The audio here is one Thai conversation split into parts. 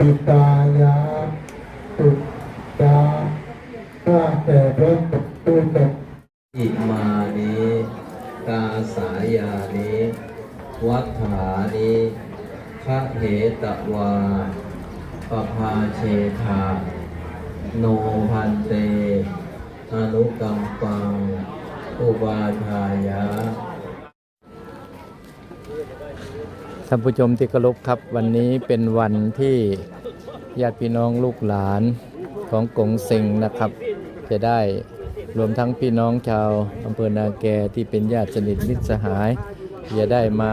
ปิตายะตุตาข้าแต่พระตุตตอิมานิกาสายานิวัฏฐานิคะเหตวาปภาเชธาโนพันเต อนุกัมปัง อุบาทายะ ท่านผู้ชมที่เคารพครับวันนี้เป็นวันที่ญาติพี่น้องลูกหลานของกงเซ็งนะครับ จะได้รวมทั้งพี่น้องชาวอำเภอนาแกที่เป็นญาติสนิทมิตรสหายจะได้มา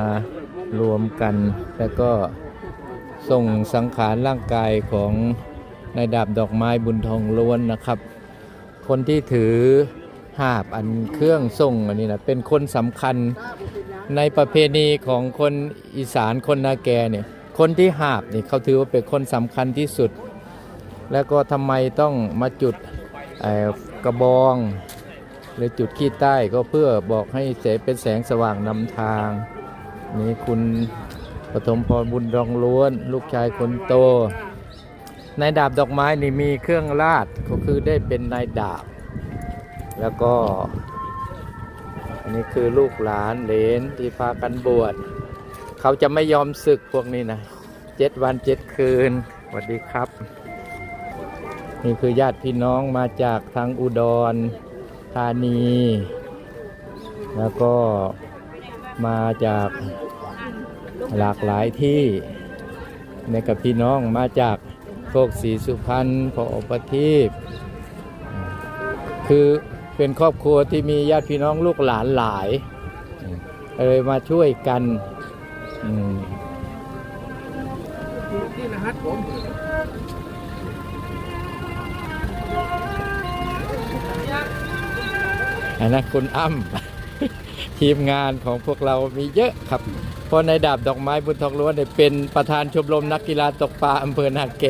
รวมกัน แล้วก็ส่งสังขารร่างกายของนายดาบดอกไม้บุญทองล้วนนะครับ คนที่ถือหาบอันเครื่องส่งอันนี้นะเป็นคนสำคัญ ในประเพณีของคนอีสานคนนาแกเนี่ยคนที่หาบนี่เขาถือว่าเป็นคนสำคัญที่สุด แล้วก็ทำไมต้องมาจุดกระบอง หรือจุดขี้ใต้ก็เพื่อบอกให้เสเป็นแสงสว่างนำทาง นี่คุณปฐมพรบุญรองล้วน ลูกชายคนโต ในดาบดอกไม้นี่มีเครื่องราชก็คือได้เป็นนายดาบ แล้วก็ อันนี้คือลูกหลานเหลนที่พากันบวชเขาจะไม่ยอมศึกพวกนี้นะเจ็ดวันเจ็ดคืนสวัสดีครับ นี่คือญาติพี่น้องมาจากทางอุดรธานี แล้วก็มาจากหลากหลายที่ในกับพี่น้องมาจากโคกศรีสุพรรณพออประทีปคือ เป็นครอบครัวที่มีญาติพี่น้องลูกหลานหลายเลยมาช่วยกันอืมอันนั้นคุณอ้ำทีมงานของพวกเรามีเยอะครับ เพราะในดาบดอกไม้บุญทองล้วนเนี่ยเป็นประธานชมรมนักกีฬาตกปลาอำเภอนาแก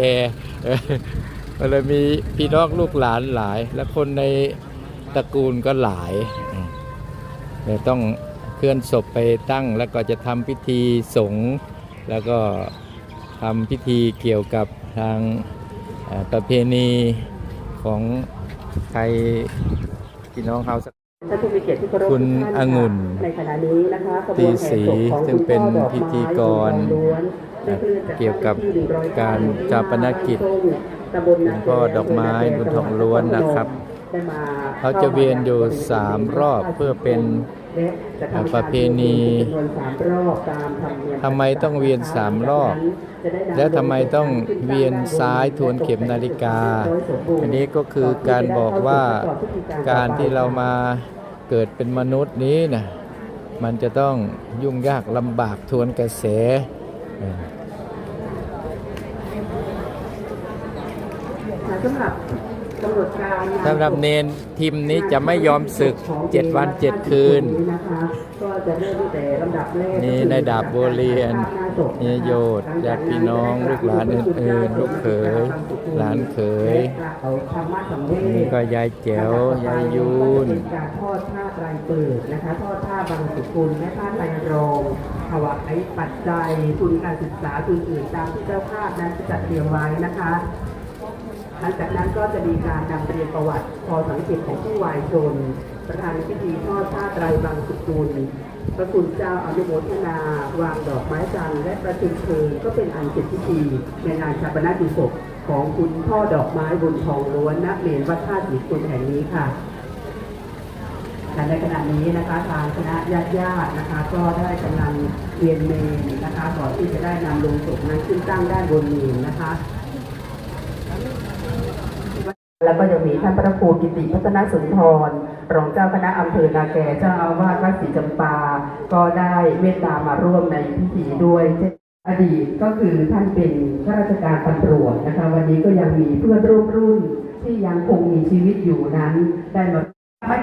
ก็เลยมีพี่น้องลูกหลานหลาย และคนใน ตระกูลก็หลายอืมเดี๋ยวต้องเคลื่อนศพไปตั้ง แล้วก็จะทำพิธีสงฆ์แล้วก็ทำพิธีเกี่ยวกับทางเอ่อประเพณีของไทยพี่น้องเฮาสักท่านผู้มีเกียรติที่เคารพคุณทุกท่านองุ่นในขณะนี้นะคะขบตีวนศรีแห่ศพของซึ่งเป็นคุณพ่อดอไม้พิธีกรล้วนได้เคลื่อนจากเกี่ยวกับบ้นเลขที่109การชาปนกิจตำบลหลวงพ่อดอกไม้บุญทองล้วนนะครับได้มา เขาจะเวียนอยู่สามรอบเพื่อเป็นประเพณีทำไมต้องเวียนสามรอบ แล้วทำไมต้องเวียนซ้ายทวนเข็มนาฬิกา อันนี้ก็คือการบอกว่าการที่เรามาเกิดเป็นมนุษย์นี้นะมันจะต้องยุ่งยากลำบากทวนกระแสสำหรับ สำหรับเนนทีมนี้จะไม่ยอมศึกเจ็ดวันเจ็ดคืนนะคะก็จะเริ่มตั้งแต่ลำดับแรกนี่นายดาบบัวเรียนนี่โยดญาติพี่น้องลูกหลานอื่นๆลูกเขยหลานเขยเอาธรรมะสังเวชนี่ก็ยายแจ๋วยายยูนเป็นการทอดผ้าไตรเปิดนะคะทอดผ้าบางสุกุลและผ้าไตรรองถวายปัจจัยทุนการศึกษาทุนอื่นตามที่เจ้าภาพนั้นจัดเตรียมไว้นะคะห ลังจากนั้นก็จะมีการนำเรียนประวัติพอสังเกตของผู้วายชน ประธานพิธีทอดผ้าไตรบางสุกุลพระคุณเจ้าอนุโมทนาวางดอกไม้จันทร์และประชุมเพลิงก็เป็นอันเสร็จพิธีในงานชาปนกิจศพของคุณพ่อดอกไม้บุญทองล้วนณเมนวัดท่าศรีคุณแห่งนี้ค่ะและในขณะนี้นะคะทางคณะญาติญาติๆนะคะ ก็ได้กำลังเวียนเมนนะคะก่อนที่จะได้นำลงศพนั้นขึ้นตั้งด้านบนเมนนะคะ แล้วก็ยังมีท่านพระครูกิติพัฒนสุนทร รองเจ้าคณะอำเภอนาแกเจ้าอาวาสวัดศรีจำปา ก็ได้เมตตามาร่วมในพิธีด้วยอดีตก็คือท่านเป็นข้าราชการตำรวจนะคะ วันนี้ก็ยังมีเพื่อนร่วมรุ่นที่ยังคงมีชีวิตอยู่นั้น ได้มาไม่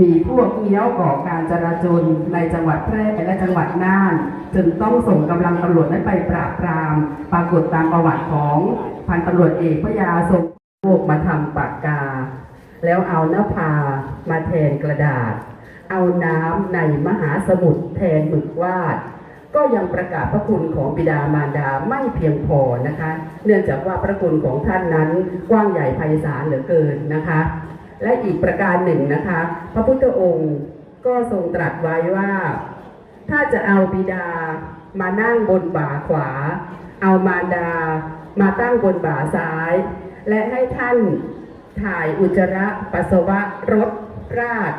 มีพวกเงี้ยวก่อการจราจรในจังหวัดแพร่และจังหวัดน่านจนต้องส่งกำลังตำรวจนั้นไปปราบปราม ปรากฏตามประวัติของพันตำรวจเอกพยาทรง โลกมาทำปากกา แล้วเอาหน้าผามาแทนกระดาษ เอาน้ำในมหาสมุทรแทนหมึกวาด ก็ยังประกาศพระคุณของบิดามารดาไม่เพียงพอนะคะ เนื่องจากว่าพระคุณของท่านนั้นกว้างใหญ่ไพศาลเหลือเกินนะคะ และอีกประการหนึ่งนะคะ พระพุทธองค์ก็ทรงตรัสไว้ว่า ถ้าจะเอาบิดามานั่งบนบ่าขวา เอามารดามาตั้งบนบ่าซ้าย และให้ท่านถ่ายอุจจาระปัสสาวะรถราด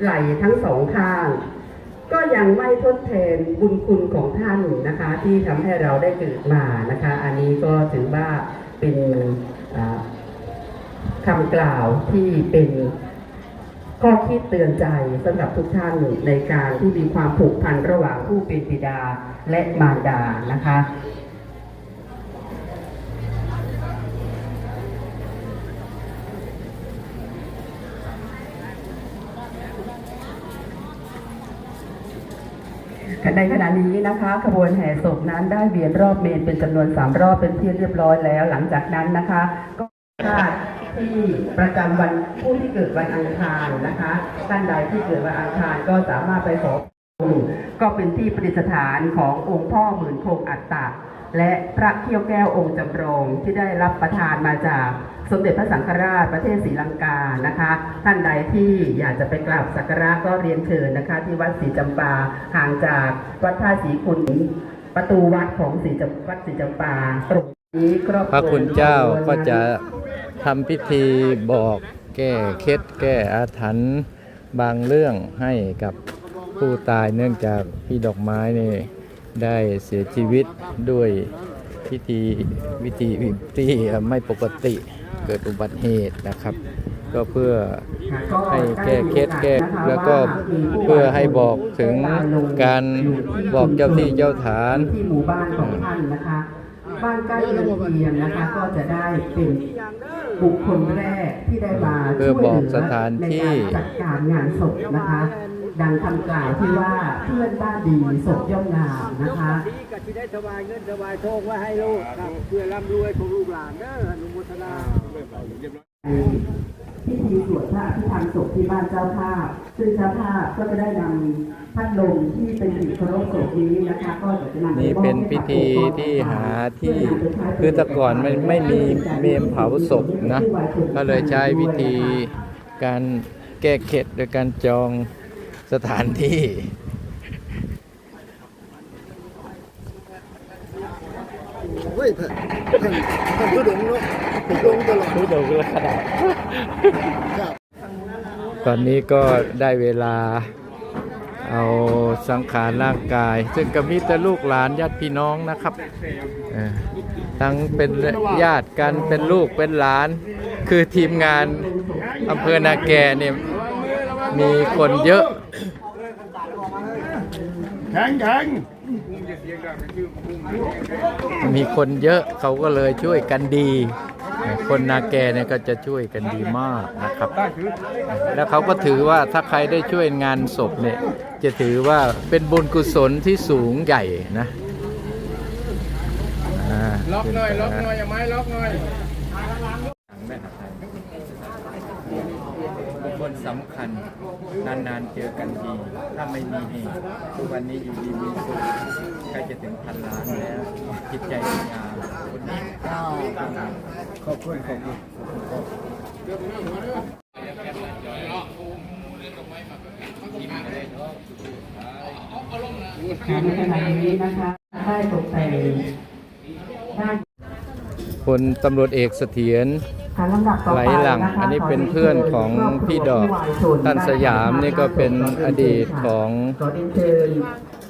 ไหลทั้งสองข้าง ก็ยังไม่ทดแทนบุญคุณของท่านนะคะ ที่ทำให้เราได้เกิดมานะคะ อันนี้ก็ถือว่าเป็นคำกล่าวที่เป็นข้อคิดเตือนใจสำหรับทุกท่านในการที่มีความผูกพันระหว่างผู้เป็นบิดาและมารดานะคะ ในขณะนี้นะคะขบวนแห่ศพนั้นได้เวียนรอบเมนเป็นจำนวนสามรอบเป็นที่เรียบร้อยแล้ว หลังจากนั้นนะคะ ก็คาดที่ประจำวันผู้ที่เกิดวันอังคารนะคะท่านใดที่เกิดวันอังคารก็สามารถไปขอก็เป็นที่ประดิษฐานขององค์พ่อหมื่นคงอัตตะและพระเขี้ยวแก้วองค์จำลองที่ได้รับประทานมาจาก สมเด็จพระสังฆราชประเทศศรีลังกานะคะ ท่านใดที่อยากจะไปกราบสักการะก็เรียนเชิญนะคะ ที่วัดศรีจำปาห่างจากวัดท่าศรีคุณประตูวัดของศรีจำวัดศรีจำปาตรงนี้ครอบพระคุณเจ้าก็จะทำพิธีบอกแก้เคล็ดแก้อาถรรพ์บางเรื่องให้กับผู้ตายเนื่องจากพี่ดอกไม้นี่ได้เสียชีวิตด้วยพิธีวิธีที่ไม่ปกติ เกิดอุบัติเหตุนะครับ ก็เพื่อให้แก้เคล็ดแก้แล้วก็เพื่อให้บอกถึงการบอกเจ้าที่เจ้าฐานที่หมู่บ้านของท่านนะคะบ้านใกล้เรือนเคียงนะคะก็จะได้เป็นบุคคลแรกที่ได้มาเพื่อบอกสถานที่ในการจัดการงานศพนะคะ ดังคำกล่าวที่ว่าเพื่อนบ้านดีศพย่อมงามนะคะดีก็ที่ได้สบายเงินสบายโชคไว้ให้ลูกครับเพื่อร่ำรวยของลูกหลานเด้ออนุโมทนาพิธีสวดพระอภิธรรมศพที่บ้านเจ้าภาพ ซึ่งเจ้าภาพก็จะได้นำพัดลมที่เป็นสิ่งเคารพศพนี้นะคะก็จะนำนี่เป็นพิธีที่หาที่คือแต่ก่อนมันไม่มีเมมเผาศพนะ ก็เลยใช้วิธีการแก้เข็ดโดยการจอง สถานที่ เฮ้ยท่านท่านท่านผู้ดงเนาะผู้ดงตลอดรู้ดกระดาษครับตอนนี้ก็ได้เวลาเอาสังขารร่างกาย ซึ่งก็มีแต่ลูกหลานญาติพี่น้องนะครับทั้งเป็นญาติกันเป็นลูกเป็นหลาน คือทีมงานอำเภอนาแกเนี่ย มีคนเยอะ แข็งแข็งมีคนเยอะเขาก็เลยช่วยกันดี คนนาแกเนี่ยก็จะช่วยกันดีมากนะครับ แล้วเขาก็ถือว่าถ้าใครได้ช่วยงานศพเนี่ย จะถือว่าเป็นบุญกุศลที่สูงใหญ่นะล็อกหน่อยล็อกหน่อยอย่าไม้ล็อกหน่อย บุคคลสำคัญ นานๆเจอกันที ถ้าไม่มีเหตุทุกวันนี้อยู่ดีมีสุขใกล้จะถึงพันล้านแล้ว จิตใจดีงามคนนี้ขอบคุณขอบคุณในขณะนี้นะคะได้ตกแต่งได้พลตำรวจเอกเสถียร ไหลไปหลังนะคะอันนี้เป็นเพื่อนของพี่ดอกท่านสยามนี่ก็เป็นอดีตของขอเรียนเชิญ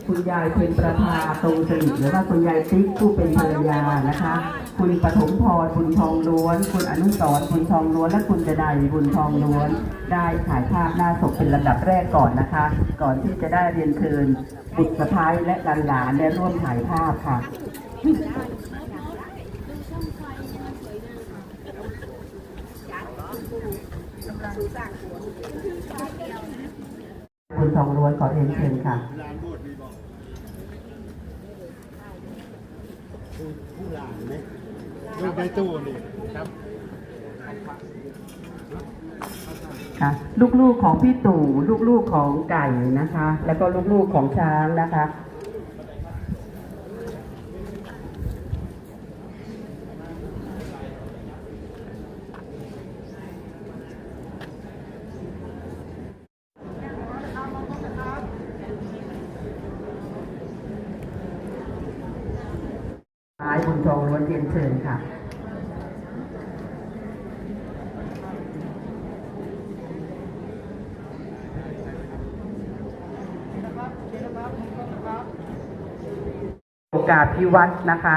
คุณยายเพ็ญประภาตรงสนิทหรือว่าคุณยายติ๊กผู้เป็นภรรยานะคะ คุณปฐมพรบุญทองล้วน คุณอนุสรณ์บุญทองล้วน และคุณจะไดบุญทองล้วน ได้ถ่ายภาพหน้าศพเป็นลำดับแรกก่อนนะคะ ก่อนที่จะได้เรียนเชิญบุตรสะพ้ายและหลานๆได้ร่วมถ่ายภาพค่ะ ทองล้วนขอเรียนเชิญค่ะลูกในตู้นี่ครับค่ะลูกๆของพี่ตู่ลูกๆของไก่นะคะ แล้วก็ลูกๆของช้างนะคะ ทองล้วนเรียนเชิญค่ะ โอกาสพิวัตรนะคะ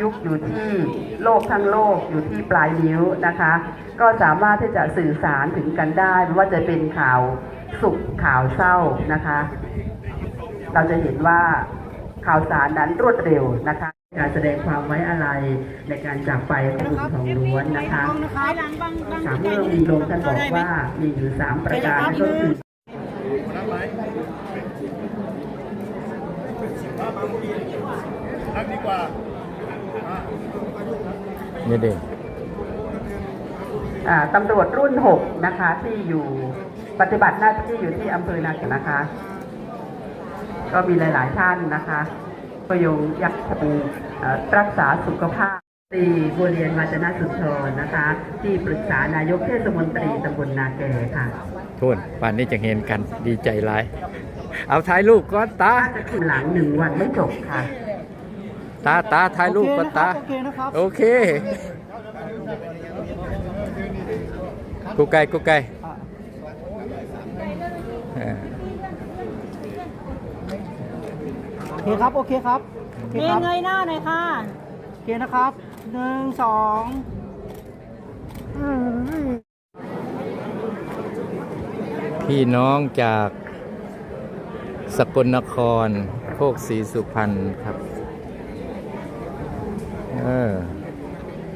ยุคอยู่ที่โลกทั้งโลกอยู่ที่ปลายนิ้วนะคะ ก็สามารถที่จะสื่อสารถึงกันได้ไม่ว่าจะเป็นข่าวสุขข่าวเศร้านะคะ เราจะเห็นว่าข่าวสารนั้นรวดเร็วนะคะการแสดงความไว้อาลัยในการจากไปของบุญของล้วนนะคะสามเมื่อมีลงท่านบอกว่ามีอยู่สามประการนั่นก็คือ นี่เด็กอ่าตำรวจรุ่น 6 นะคะ ที่อยู่ปฏิบัติหน้าที่อยู่ที่อำเภอนาเกลนะคะ ก็มีหลาย ๆ ท่านนะคะประโยงยักษ์คงเอ่อรักษาสุขภาพตรีบัวเรียนวาจนะสุนทรนะคะ ที่ปรึกษานายกเทศมนตรีตำบลนาแกค่ะโทษป่านนี้จะเห็นกันดีใจหลาย เอาถ่ายรูปก่อนตาถ้าจะขึ้นหลังหนึ่งวันไม่จบค่ะ ตาตาถ่ายรูปก่อนตา โอเคนะครับโอเคกูไก่กูไก่เออโอเคครับ โอเคครับโอเคเงคยรับเงยหน้าหน่อยค่ะ โอเคนะครับหนึ่งสองพี่น้องจาก สกลนคร โคกศรีสุพรรณครับ เออ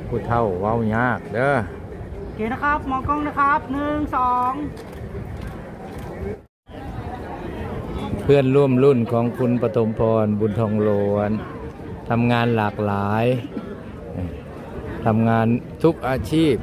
ผู้เท่าเว้ายากเด้อโอเคนะครับ มองกล้องนะครับหนึ่งสองเพื่อนร่วมรุ่นของคุณปฐมพรบุญทองโลวนทำงานหลากหลายทำงานทุกอาชีพ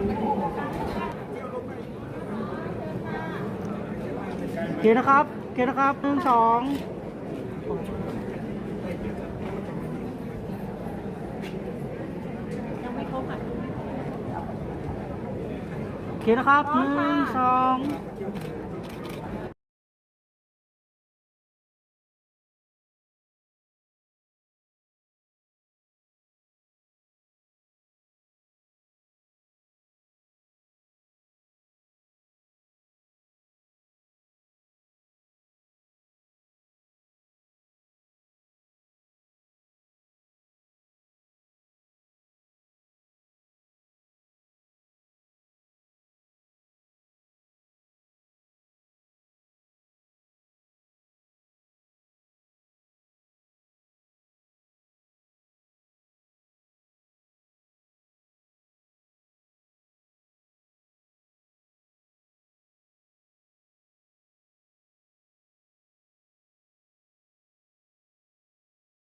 โอเคนะครับโอเคนะครับหนึ่งสองโอเคนะครับหนึ่งสอง